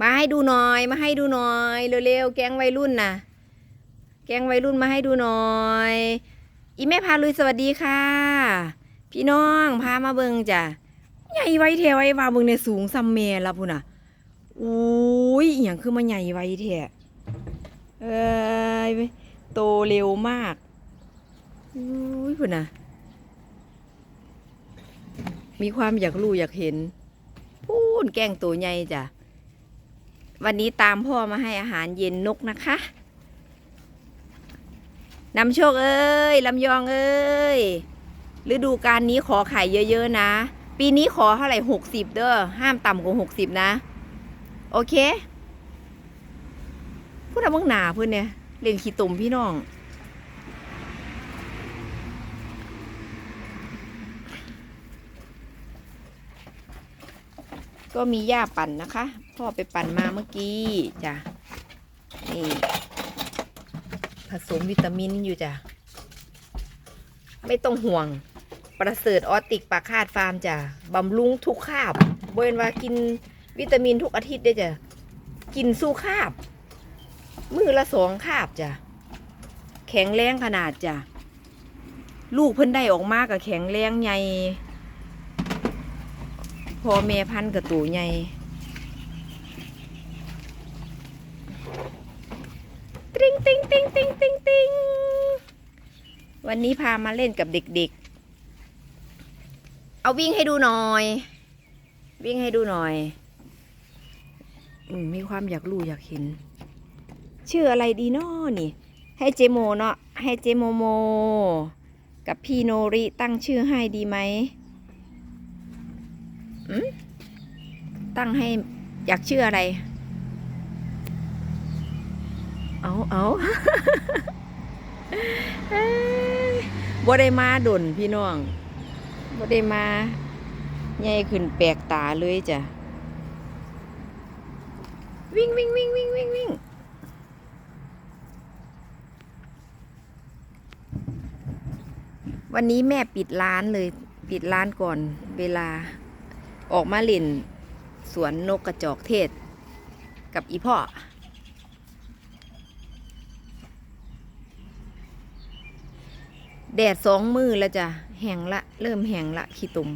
มาให้ดูหน่อย มาให้ดูหน่อยเร็วๆแก๊งวัยรุ่นนะแก๊งวัยรุ่นมาให้ดูหน่อยอีแม่พาลุยสวัสดีค่ะ พี่น้องพามาเบิงจ้ะใหญ่ไวเทไว้ว่าเบิงในสูงซัมเมแล้วพุ่นน่ะอุ้ยอหย่างคือมาใหญ่ไวเทเอ้ยโตเร็วมากอุ้ยพุ่นน่ะมีความอยากรู้อยากเห็นพูนแกล้งตัวใหญ่จ้ะ วันนี้ตามพ่อมาให้อาหารเย็นนกนะคะนำโชคเอ้ยลำยองเอ้ยฤดูการนี้ขอไข่เยอะๆนะ ปีนี้ขอเท่าไหร่หกสิบเด้อห้ามต่ำกว่าหกสิบนะ โอเคพูดอะไรบ้างหนาเพื่อนเนี่ยเล่นขี้ตุ่มพี่น้อง ก็มีหญ้าปั่นนะคะ พ่อไปปั่นมาเมื่อกี้จ้ะนี่ผสมวิตามินอยู่จ้ะ ไม่ต้องห่วง ประเสริฐออติกปากคาดฟาร์มจ้ะบำรุงทุกคาบเบนว่ากินวิตามินทุกอาทิตย์ได้จ้ะ กินสู้คาบ มือละสองคาบจ้ะ แข็งแรงขนาดจ้ะ ลูกเพิ่นได้ออกมากับแข็งแรงใหญ่ พ่อแม่พันกับตัวใหญ่ติ๊งติ๊งติ๊งติ๊งติ๊งติ๊งวันนี้พามาเล่นกับเด็กๆ เอาวิ่งให้ดูหน่อย วิ่งให้ดูหน่อยอมมีความอยากรู้อยากเห็น ชื่ออะไรดีนาะนี่ ให้เจโมเนาะให้เจโมโม กับพี่โนริตั้งชื่อให้ดีไหม ตั้งให้อยากชื่ออะไร เอาเอาเอ้ยบ่ได้มาดนพี่น้องบ่ได้มาใหญ่ขึ้นแปลกตาเลยจ้ะ วิ่งวิ่งวิ่งวิ่งวิ่งวิ่งวันนี้แม่ปิดร้านเลย ปิดร้านก่อนเวลา ออกมาเล่นสวนนกกระจอกเทศ กับอีพ่อ แดดสองมือแล้วจ้ะแห้งละ เริ่มแห้งละขี้ตุ่ม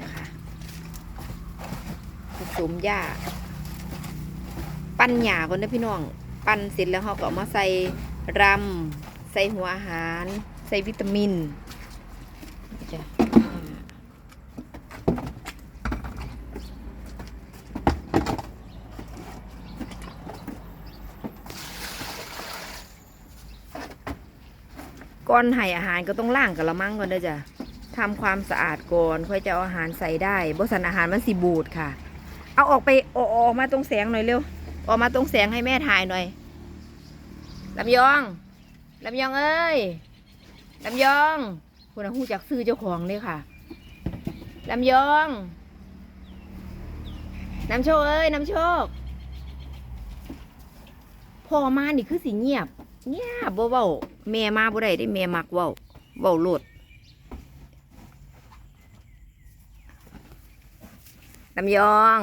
นะคะผ สมหญ้าปั้นหญ้าก่อนนะพี่น้อง ปั้นเสร็จแล้วเขาก็เอามาใส่รำใส่หัวอาหาร ใส่วิตามินจ้ะก่อนให้อาหารก็ต้องล้างกระมังก่อนเด้อจ้ะทำความสะอาดก่อนค่อยจะเอาอาหารใส่ได้บ่สันอาหารมันสิบูดค่ะ เอาออกไปออกออกมาตรงแสงหน่อยเร็ว ออกมาตรงแสงให้แม่ถ่ายหน่อยลำยองลำยองเอ้ยลำยองคนหูจักซื้อเจ้าของเลยค่ะลำยองน้ำโชคเอ้ยน้ำโชคพอมานี่คือสิเงียบ เงียบบ่เว้าแม่มาบ่ได้ได้แม่มักเว้าเว้าโลด ลำยอง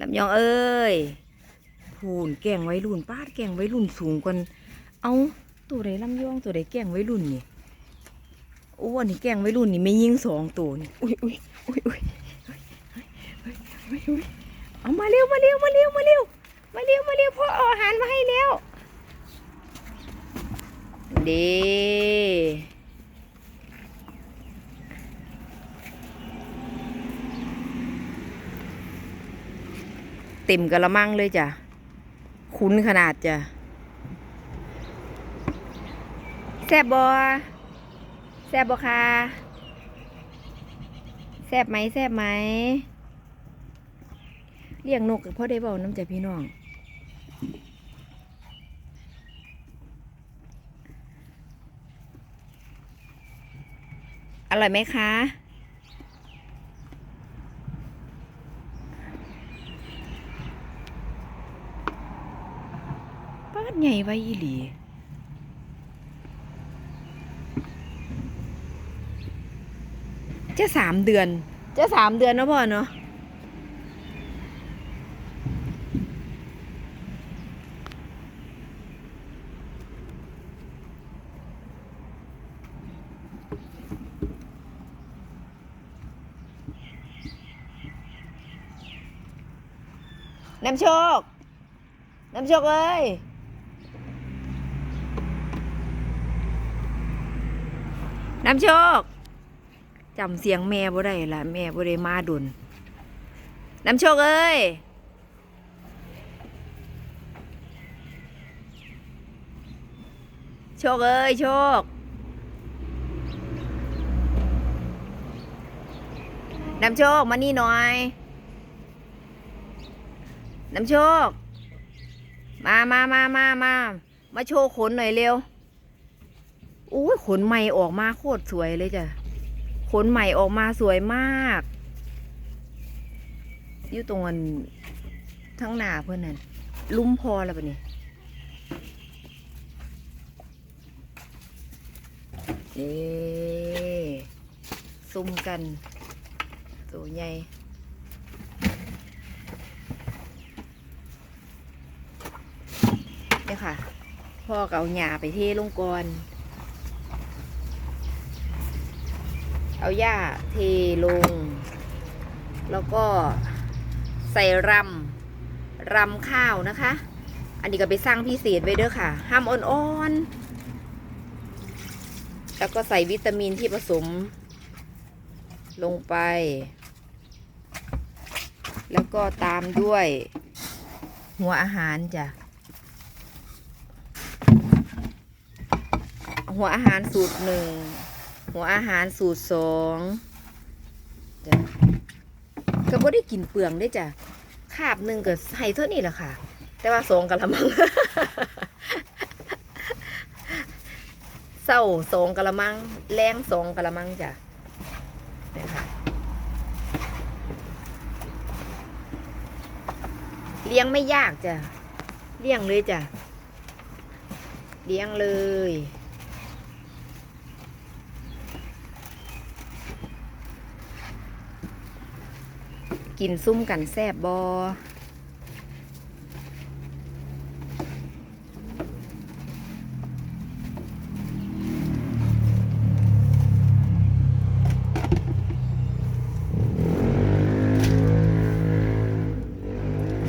ลำยองเอ้ยผูนแก่งไว้รุ่นป้าแก่งไว้รุ่นสูงกว่าเอาตัวใดลำยองตัวใดแก่งไว้รุ่นนี่โอ้วันนี้แก่งไว้รุ่นนี่ไม่ยิงสองตัวนี่อุ้ยอุ้ยอุ้ยอุ้ยเอามาเร็วมาเร็วมาเร็วมาเร็วมาเร็วมาเร็วพ่อเอาหารมาให้แล้วเดี เต็มกระมังเลยจ้ะ คุ้นขนาดจ้ะ แซบบอแซบบอค่ะแซบไหมแซบไหมเลี้ยงนกพ่อได้บอกน้ำใจพี่น้อง อร่อยไหมคะ ดให ญ่ไว้อีหลีจะสามเดือน จะสามเดือนนะพ่อเนาะน้ำโชค น้ำโชคเอ้ย น้ำโชคจำเสียงแม่บ่ได้ละแม่บ่ได้มาดุนน้ำโชคเอ้ยโชคเอ้ยโชค น้ำโชคมานี่หน่อย น้ำโชค มามามามามามาโชว์ขนหน่อยเร็ว อุ้ยขนใหม่ออกมาโคตรสวยเลยจ้ะ ขนใหม่ออกมาสวยมาก อยู่ตรงอันทั้งหน้าเพื่อนนั่นลุ่มพอแล้วปะนี่นี่ซุ่มกัน ตัวใหญ่เนี่ยค่ะ พ่อก็เอาหญ้าไปเทลงก่อน เอาหญ้าเทลง แล้วก็ใส่รำรำข้าวนะคะ อันนี้ก็ไปสร้างพิเศษไว้เด้อค่ะ ห้ามอ่อนๆ แล้วก็ใส่วิตามินที่ผสม ลงไป แล้วก็ตามด้วย หัวอาหารจ้ะหัวอาหารสูตรหนึ่ง หัวอาหารสูตรสองจ้ะก็บ่ได้กินเปลืองได้จ้ะคาบหนึ่งก็ให้เท่านี้แหละค่ะ แต่ว่าสองกะละมังเศร้าสองกะละมัง แรงสองกะละมังจ้ะนี่ค่ะเลี้ยงไม่ยากจ้ะ เลี้ยงเลยจ้ะ เลี้ยงเลย กินซุ่มกันแซบบอ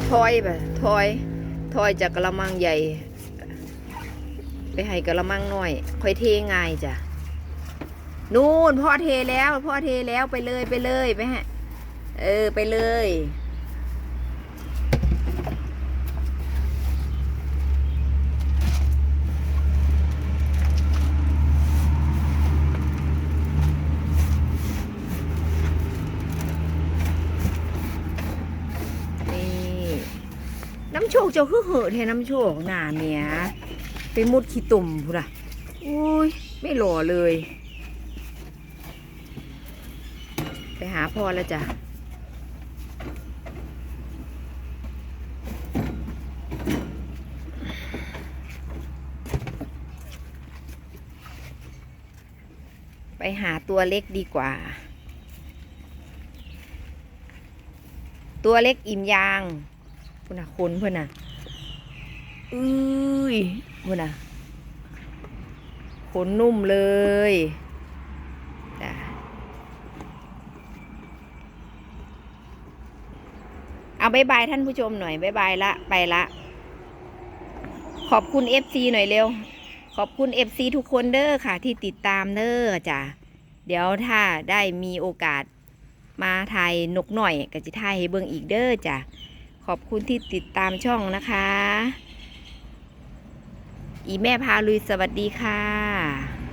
ทอยไปทอยทอยจากกระมังใหญ่ ไปให้กระมังน้อย ค่อยเทง่ายจ้ะ นู่นพ่อเทแล้ว พ่อเทแล้วไปเลยไปเลยไปฮะ เออ ไปเลย นี่ น้ำโชคจ้าคือเหอะเทน้ำโชคหนาเมียไปมุดขี้ตุ่มพูดอะอุ้ย ไม่หล่อเลย ไปหาพ่อแล้วจ้ะ ไปหาตัวเล็กดีกว่า ตัวเล็กอิ่มยางพุ่นน่ะคนเพื่อนน่ะอุ้ยพุ่นน่ะขนนุ่มเลยจ้ะเอาบายบายท่านผู้ชมหน่อยบายบายละ ไปละ ขอบคุณ FC หน่อยเร็ว ขอบคุณ FC ทุกคนเด้อค่ะ ที่ติดตามเด้อจ้ะเดี๋ยวถ้าได้มีโอกาสมาถ่ายนกหน่อยก็จะถ่ายให้เบิ่งอีกเด้อจ้ะขอบคุณที่ติดตามช่องนะคะ อีแม่พาลุยสวัสดีค่ะ